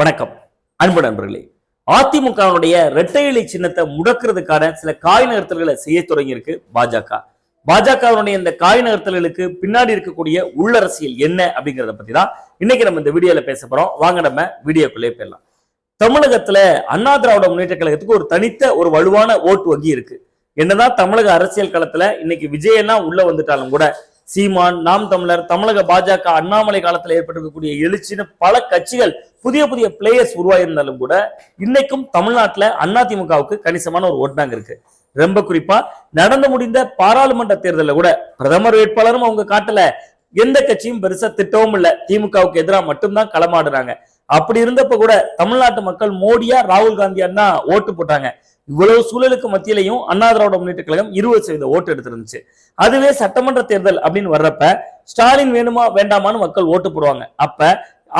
வணக்கம். அன்பு நண்பர்களே அதிமுகவுடைய இரட்டை இலை சின்னத்தை முடக்கிறதுக்கான சில காய் நகர்த்தல்களை செய்ய தொடங்கியிருக்கு பாஜக. பாஜகவுடைய இந்த காய் நகர்த்தல்களுக்கு பின்னாடி இருக்கக்கூடிய உள்ளரசியல் என்ன அப்படிங்கிறத பத்தி தான் இன்னைக்கு நம்ம இந்த வீடியோல பேச போறோம். வாங்க நம்ம வீடியோக்குள்ளே போயிடலாம். தமிழகத்துல அண்ணா திராவிட முன்னேற்ற கழகத்துக்கு ஒரு தனித்த ஒரு வலுவான ஓட்டு வங்கி இருக்கு. என்னதான் தமிழக அரசியல் களத்துல இன்னைக்கு விஜயெல்லாம் உள்ள வந்துட்டாலும் கூட சீமான் நாம் தமிழர் தமிழக பாஜக அண்ணாமலை காலத்துல ஏற்பட்டிருக்கக்கூடிய எழுச்சின்னு பல கட்சிகள் புதிய புதிய பிளேயர்ஸ் உருவாயிருந்தாலும் கூட இன்னைக்கும் தமிழ்நாட்டுல அதிமுகவுக்கு கணிசமான ஒரு ஓட்டாங்க இருக்கு. ரொம்ப குறிப்பா நடந்து முடிந்த பாராளுமன்ற தேர்தலில் கூட பிரதமர் வேட்பாளரும் அவங்க காட்டல எந்த கட்சியும் பெருசா திட்டவும் இல்ல. திமுகவுக்கு எதிராக மட்டும்தான் களமாடுறாங்க. அப்படி இருந்தப்ப கூட தமிழ்நாட்டு மக்கள் மோடியா ராகுல் காந்தியான்னா ஓட்டு போட்டாங்க. இவ்வளவு சூழலுக்கு மத்தியிலையும் அண்ணா திராவிட முன்னேற்ற கழகம் இருபது சதவீத ஓட்டு எடுத்திருந்துச்சு. அதுவே சட்டமன்ற தேர்தல் அப்படின்னு வர்றப்ப ஸ்டாலின் வேணுமா வேண்டாமான்னு மக்கள் ஓட்டு போடுவாங்க. அப்ப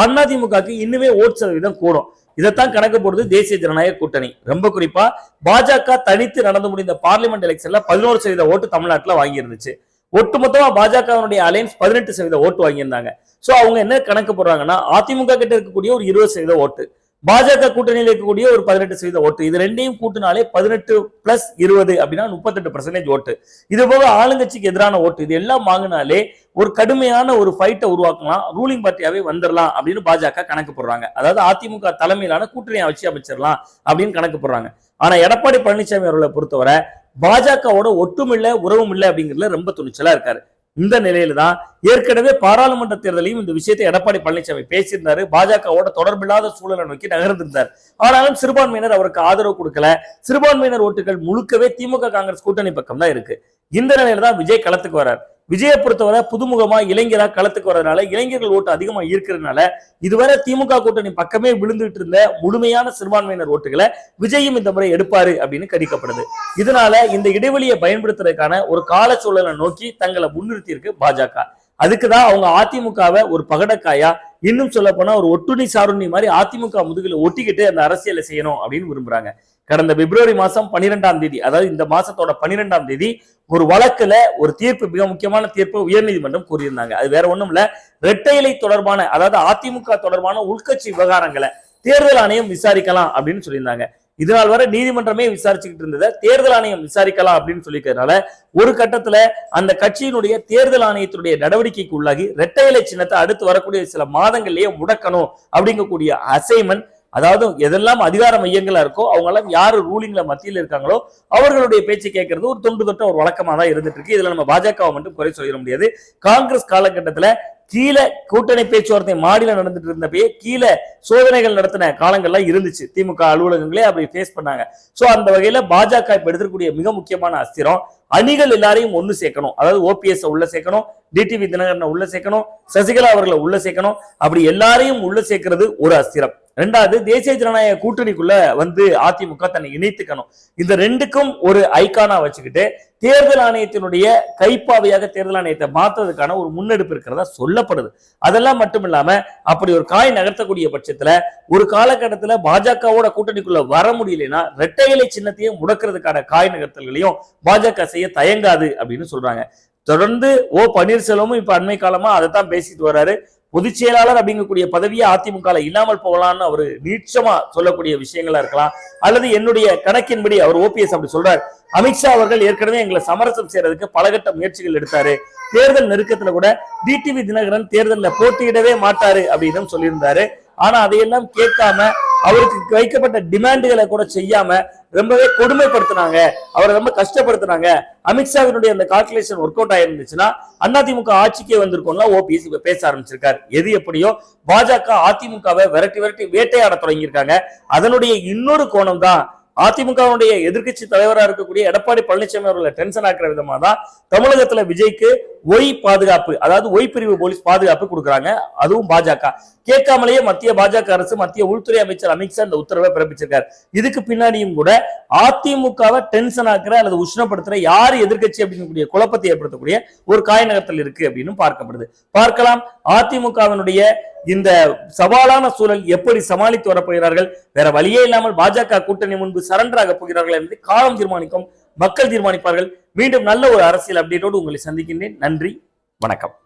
அதிமுகவுக்கு இன்னுமே ஓட்டு சதவீதம் கூடும். இதைத்தான் கணக்கு போடுறது தேசிய ஜனநாயக கூட்டணி. ரொம்ப குறிப்பா பாஜக தனித்து நடந்து முடிந்த பார்லிமெண்ட் எலெக்ஷன்ல பதினோரு சதவீத ஓட்டு தமிழ்நாட்டில் வாங்கியிருந்துச்சு. ஒட்டுமொத்தமா பாஜகவினுடைய அலையன்ஸ் பதினெட்டு சதவீத ஓட்டு வாங்கியிருந்தாங்க. சோ அவங்க என்ன கணக்கு போடுறாங்கன்னா அதிமுக கிட்ட இருக்கக்கூடிய ஒரு இருபது சதவீத ஓட்டு. பாஜக கூட்டணியில் இருக்கக்கூடிய ஒரு பதினெட்டு சதவீத ஓட்டு. இது ரெண்டையும் கூட்டினாலே பதினெட்டு பிளஸ் இருபது அப்படின்னா முப்பத்தெட்டு பர்சன்டேஜ் ஓட்டு. இது போக ஆளுங்கட்சிக்கு எதிரான ஓட்டு. இது எல்லாம் வாங்கினாலே ஒரு கடுமையான ஒரு ஃபைட்டை உருவாக்கலாம். ரூலிங் பார்ட்டியாவே வந்துடலாம் அப்படின்னு பாஜக கணக்கு போடுறாங்க. அதாவது அதிமுக தலைமையிலான கூட்டணியை வச்சு அமைச்சிடலாம் அப்படின்னு கணக்கு போடுறாங்க. ஆனா எடப்பாடி பழனிசாமி அவர்களை பொறுத்தவரை பாஜகவோட ஒட்டுமில்லை உறவும் இல்லை அப்படிங்கிறதுல ரொம்ப துணிச்சலா இருக்காரு. இந்த நிலையில தான் ஏற்கனவே பாராளுமன்ற தேர்தலையும் இந்த விஷயத்தை எடப்பாடி பழனிசாமி பேசியிருந்தாரு. பாஜகவோட தொடர்பில்லாத சூழலை நோக்கி நகர்ந்திருந்தார். ஆனாலும் சிறுபான்மையினர் அவருக்கு ஆதரவு கொடுக்கல. சிறுபான்மையினர் ஓட்டுகள் முழுக்கவே திமுக காங்கிரஸ் கூட்டணி பக்கம் தான் இருக்கு. இந்த நிலையில தான் விஜய் களத்துக்கு வர்றார். விஜயை பொறுத்தவரை புதுமுகமா இளைஞரா களத்துக்கு வரதுனால இளைஞர்கள் ஓட்டு அதிகமா இருக்கிறதுனால இதுவரை திமுக கூட்டணி பக்கமே விழுந்துட்டு இருந்த முழுமையான சிறுபான்மையினர் ஓட்டுகளை விஜயும் இந்த முறை எடுப்பாரு அப்படின்னு கணிக்கப்படுது. இதனால இந்த இடைவெளியை பயன்படுத்துறதுக்கான ஒரு கால சூழலை நோக்கி தங்களை முன்னிறுத்தி இருக்கு பாஜக. அதுக்குதான் அவங்க அதிமுகவை ஒரு பகடக்காயா இன்னும் சொல்ல போனா ஒரு ஒட்டுணி சாருண்ணி மாதிரி அதிமுக முதுகில ஒட்டிக்கிட்டு அந்த அரசியலை செய்யணும் அப்படின்னு விரும்புறாங்க. கடந்த பிப்ரவரி மாசம் பன்னிரெண்டாம் தேதி அதாவது இந்த மாசத்தோட பன்னிரெண்டாம் தேதி ஒரு வழக்குல ஒரு தீர்ப்பு மிக முக்கியமான தீர்ப்பு உயர்நீதிமன்றம் கூறியிருந்தாங்க. அது வேற ஒண்ணும் இல்ல. இரட்டை இலை தொடர்பான அதாவது அதிமுக தொடர்பான உள்கட்சி விவகாரங்களை தேர்தல் ஆணையம் விசாரிக்கலாம் அப்படின்னு சொல்லியிருந்தாங்க. இதனால் வரை நீதிமன்றமே விசாரிச்சுக்கிட்டு இருந்ததை தேர்தல் ஆணையம் விசாரிக்கலாம் அப்படின்னு சொல்லிக்கிறதுனால ஒரு கட்டத்துல அந்த கட்சியினுடைய தேர்தல் ஆணையத்தினுடைய நடவடிக்கைக்கு உள்ளாகி இரட்டை இலை சின்னத்தை அடுத்து வரக்கூடிய சில மாதங்கள்லயே முடக்கணும் அப்படிங்கக்கூடிய அசைன்மெண்ட் அதாவது எதெல்லாம் அதிகார மையங்களா இருக்கோ அவங்கெல்லாம் யார் யாரு ரூலிங்ல மத்தியில் இருக்காங்களோ அவர்களுடைய பேச்சு கேட்கறது ஒரு தொண்டு தொட்ட ஒரு வழக்கமா தான் இருந்துட்டு இருக்கு இதுல நம்ம பாஜகவை மட்டும் குறை சொல்லிட முடியாது. காங்கிரஸ் காலகட்டத்துல கீழே கூட்டணி பேச்சுவார்த்தை மாடியில் நடந்துட்டு இருந்தப்பயே கீழே சோதனைகள் நடத்தின காலங்கள்லாம் இருந்துச்சு. திமுக அலுவலகங்களே அப்படி ஃபேஸ் பண்ணாங்க. ஸோ அந்த வகையில பாஜக இப்போ எடுத்துக்கூடிய மிக முக்கியமான அஸ்திரம் அணிகள் எல்லாரையும் ஒன்று சேர்க்கணும். அதாவது ஓபிஎஸ் உள்ள சேர்க்கணும் டிடிவி தினகரனை உள்ள சேர்க்கணும் சசிகலா அவர்களை உள்ள சேர்க்கணும். அப்படி எல்லாரையும் உள்ள சேர்க்கிறது ஒரு அஸ்திரம். ரெண்டாவது தேசிய ஜனநாயக கூட்டணிக்குள்ள வந்து அதிமுக தன்னை இணைத்துக்கணும். இந்த ரெண்டுக்கும் ஒரு ஐக்கானா வச்சுக்கிட்டு தேர்தல் ஆணையத்தினுடைய கைப்பாவையாக தேர்தல் ஆணையத்தை மாற்றுறதுக்கான ஒரு முன்னெடுப்பு இருக்கிறதா சொல்லப்படுது. அதெல்லாம் மட்டும் இல்லாம அப்படி ஒரு காய் நகர்த்தக்கூடிய பட்சத்துல ஒரு காலகட்டத்துல பாஜகவோட கூட்டணிக்குள்ள வர முடியலன்னா இரட்டை இலை சின்னத்தையும் முடக்கிறதுக்கான காய் நகர்த்தல்களையும் பாஜக செய்ய தயங்காது அப்படின்னு சொல்றாங்க. தொடர்ந்து ஓ பன்னீர்செல்வமும் இப்ப அண்மை காலமா அதை தான் பேசிட்டு வர்றாரு. பொதுச் செயலாளர் அப்படிங்கக்கூடிய பதவியை அதிமுக இல்லாமல் போகலாம்னு அவர் நீட்சமா சொல்லக்கூடிய விஷயங்களா இருக்கலாம். அல்லது என்னுடைய கணக்கின்படி அவர் ஓபிஎஸ் அப்படி சொல்றார். அமித்ஷா அவர்கள் ஏற்கனவே எங்களை சமரசம் செய்யறதுக்கு பலகட்ட முயற்சிகள் எடுத்தாரு. தேர்தல் நெருக்கத்துல கூட டிடிவி தினகரன் தேர்தலில் போட்டியிடவே மாட்டாரு அப்படின்னு சொல்லியிருந்தாரு. ஆனா அதையெல்லாம் கேட்காம அவருக்கு வைக்கப்பட்ட டிமாண்டுகளை கூட செய்யாம ரொம்பவே கொடுமைப்படுத்தினாங்க. அவரை ரொம்ப கஷ்டப்படுத்தினாங்க. அமித்ஷாவினுடைய அந்த கால்குலேஷன் ஒர்க் அவுட் ஆயிருந்துச்சுன்னா அதிமுக ஆட்சிக்கே வந்திருக்கோம்னா ஓபிஎஸ் இப்ப பேச ஆரம்பிச்சிருக்காரு. எது எப்படியோ பாஜக அதிமுகவை விரட்டி விரட்டி வேட்டையாட தொடங்கியிருக்காங்க. அதனுடைய இன்னொரு கோணம் தான் அதிமுகவுடைய எதிர்கட்சி தலைவராக இருக்கக்கூடிய எடப்பாடி பழனிசாமி அவர்களை டென்ஷன் ஆக்குற விதமாக தான் தமிழகத்துல விஜய்க்கு ஒய் பாதுகாப்பு அதாவது ஒய் பிரிவு போலீஸ் பாதுகாப்பு கொடுக்குறாங்க. அதுவும் பாஜக. கேட்காமலேயே மத்திய பாஜக அரசு மத்திய உள்துறை அமைச்சர் அமித்ஷா இந்த உத்தரவை பிறப்பிச்சிருக்காரு. இதுக்கு பின்னாடியும் கூட அதிமுகவை டென்ஷன் ஆக்குற அல்லது உஷ்ணப்படுத்துற யார் எதிர்க்கட்சி அப்படிங்கக்கூடிய குழப்பத்தை ஏற்படுத்தக்கூடிய ஒரு காய் நகரத்தில் இருக்கு அப்படின்னு பார்க்கப்படுது. பார்க்கலாம். அதிமுகவினுடைய இந்த சவாலான சூழல் எப்படி சமாளித்து வரப்போகிறார்கள்? வேற வழியே இல்லாமல் பாஜக கூட்டணி முன்பு சரண்டராக ஆக போகிறார்கள் என்று காலம் தீர்மானிக்கும் மக்கள் தீர்மானிப்பார்கள். மீண்டும் நல்ல ஒரு அரசியல் அப்டேட்டோடு உங்களை சந்திக்கின்றேன். நன்றி வணக்கம்.